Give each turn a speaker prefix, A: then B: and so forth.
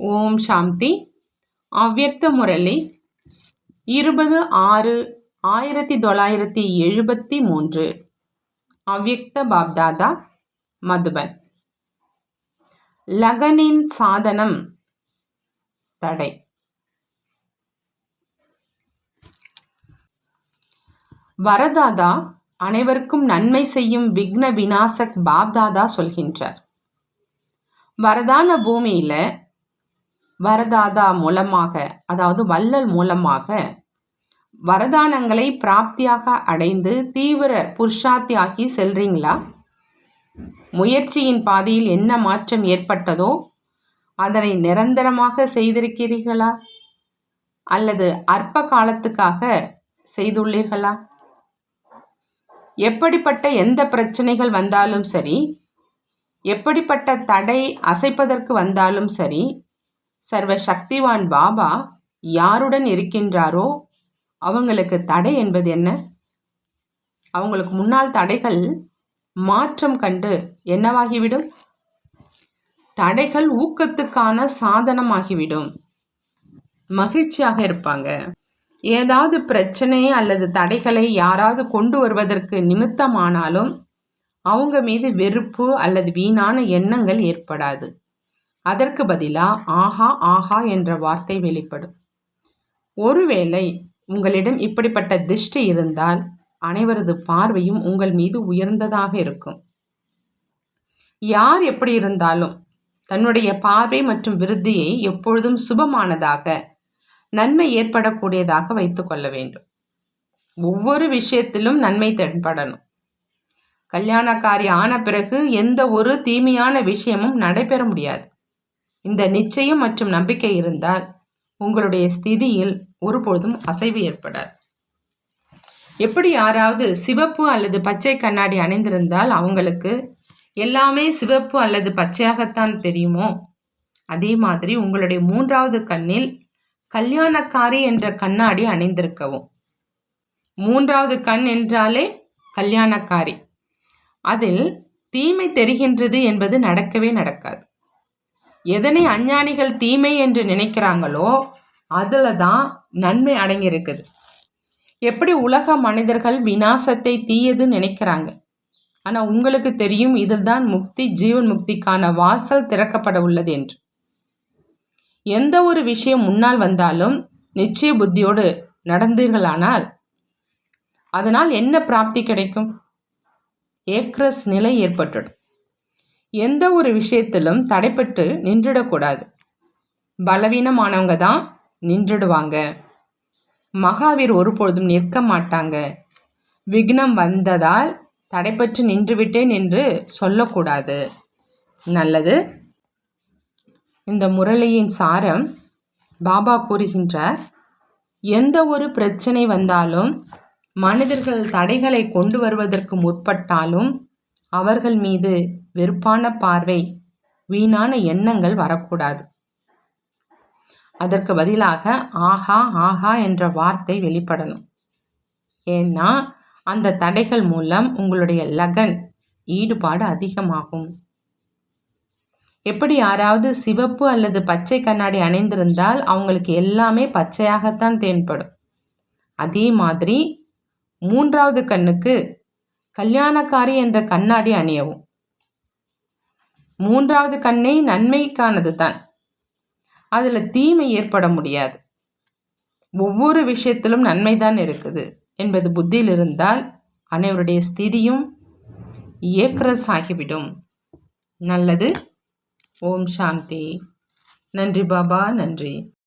A: ஓம் சாந்தி. அவ்வக்த முரளி. இருபது ஆறு ஆயிரத்தி தொள்ளாயிரத்தி எழுபத்தி மூன்று. அவ்வக்த பாப்தாதா மதுபன். லகனின் சாதனம் தடை. வரதாதா அனைவருக்கும் நன்மை செய்யும் விக்ன விநாசக் பாப்தாதா சொல்கின்றார். வரதான பூமியில் வரதாதா மூலமாக அதாவது வள்ளல் மூலமாக வரதானங்களை பிராப்தியாக அடைந்து தீவிர புருஷாத்தியாகி செல்றீங்களா? முயற்சியின் பாதையில் என்ன மாற்றம் ஏற்பட்டதோ அதனை நிரந்தரமாக செய்திருக்கிறீர்களா? அல்லது அற்ப காலத்துக்காக செய்துள்ளீர்களா? எப்படிப்பட்ட எந்த பிரச்சனைகள் வந்தாலும் சரி எப்படிப்பட்ட தடை அசைப்பதற்கு வந்தாலும் சரி சர்வ சக்திவான் பாபா யாருடன் இருக்கின்றாரோ அவங்களுக்கு தடை என்பது என்ன? அவங்களுக்கு முன்னால் தடைகள் மாற்றம் கண்டு என்னவாகிவிடும்? தடைகள் ஊக்கத்துக்கான சாதனமாகிவிடும். மகிழ்ச்சியாக இருப்பாங்க. ஏதாவது பிரச்சனை அல்லது தடைகளை யாராவது கொண்டு வருவதற்கு நிமித்தமானாலும் அவங்க மீது வெறுப்பு அல்லது வீணான எண்ணங்கள் ஏற்படாது. அதற்கு பதிலாக ஆஹா ஆஹா என்ற வார்த்தை வெளிப்படும். ஒருவேளை உங்களிடம் இப்படிப்பட்ட திருஷ்டி இருந்தால் அனைவரது பார்வையும் உங்கள் மீது உயர்ந்ததாக இருக்கும். யார் எப்படி இருந்தாலும் தன்னுடைய பார்வை மற்றும் விருத்தியை எப்பொழுதும் சுபமானதாக நன்மை ஏற்படக்கூடியதாக வைத்துக்கொள்ள வேண்டும். ஒவ்வொரு விஷயத்திலும் நன்மை தென்படணும். கல்யாணக்காரி ஆன பிறகு எந்த ஒரு தீமையான விஷயமும் நடைபெற முடியாது. இந்த நிச்சயம் மற்றும் நம்பிக்கை இருந்தால் உங்களுடைய ஸ்திதியில் ஒருபொழுதும் அசைவு ஏற்படாது. எப்படி யாராவது சிவப்பு அல்லது பச்சை கண்ணாடி அணிந்திருந்தால் அவங்களுக்கு எல்லாமே சிவப்பு அல்லது பச்சையாகத்தான் தெரியுமோ? அதே மாதிரி உங்களுடைய மூன்றாவது கண்ணில் கல்யாணக்காரி என்ற கண்ணாடி அணிந்திருக்கவும். மூன்றாவது கண் என்றாலே கல்யாணக்காரி. அதில் தீமை தெரிகின்றது என்பது நடக்கவே நடக்காது. எதனை அஞ்ஞானிகள் தீமை என்று நினைக்கிறாங்களோ அதில் தான் நன்மை அடங்கியிருக்குது. எப்படி உலக மனிதர்கள் வினாசத்தை தீயது நினைக்கிறாங்க? ஆனால் உங்களுக்கு தெரியும் இதில் தான் முக்தி ஜீவன் முக்திக்கான வாசல் திறக்கப்பட உள்ளது என்று. எந்த ஒரு விஷயம் முன்னால் வந்தாலும் நிச்சய புத்தியோடு நடந்தீர்களானால் அதனால் என்ன பிராப்தி கிடைக்கும்? ஏக்ரஸ் நிலை ஏற்பட்டுடும். எந்த ஒரு விஷயத்திலும் தடைப்பட்டு நின்றுடக்கூடாது. பலவீனமானவங்க தான் நின்றுடுவாங்க. மகாவீர் ஒருபொழுதும் நிற்க மாட்டாங்க. விக்னம் வந்ததால் தடைப்பட்டு நின்றுவிட்டேன் என்று சொல்லக்கூடாது. நல்லது. இந்த முரளியின் சாரம் பாபா கூறுகின்றார் எந்த ஒரு பிரச்சனை வந்தாலும் மனிதர்கள் தடைகளை கொண்டு வருவதற்கு முற்பட்டாலும் அவர்கள் மீது வெறுப்பான பார்வை வீணான எண்ணங்கள் வரக்கூடாது. அதற்கு பதிலாக ஆஹா ஆஹா என்ற வார்த்தை வெளிப்படணும். ஏன்னா அந்த தடைகள் மூலம் உங்களுடைய லகன் ஈடுபாடு அதிகமாகும். எப்படி யாராவது சிவப்பு அல்லது பச்சை கண்ணாடி அணிந்திருந்தால் அவங்களுக்கு எல்லாமே பச்சையாகத்தான் தேன்படும். அதே மாதிரி மூன்றாவது கண்ணுக்கு கல்யாணக்காரி என்ற கண்ணாடி அணியவும். மூன்றாவது கண்ணே நன்மைக்கானது தான். அதில் தீமை ஏற்பட முடியாது. ஒவ்வொரு விஷயத்திலும் நன்மைதான் இருக்குது என்பது புத்தியில் இருந்தால் அனைவருடைய ஸ்திதியும் ஏக்ரஸ் ஆகிவிடும் நல்லது. ஓம் சாந்தி. நன்றி பாபா நன்றி.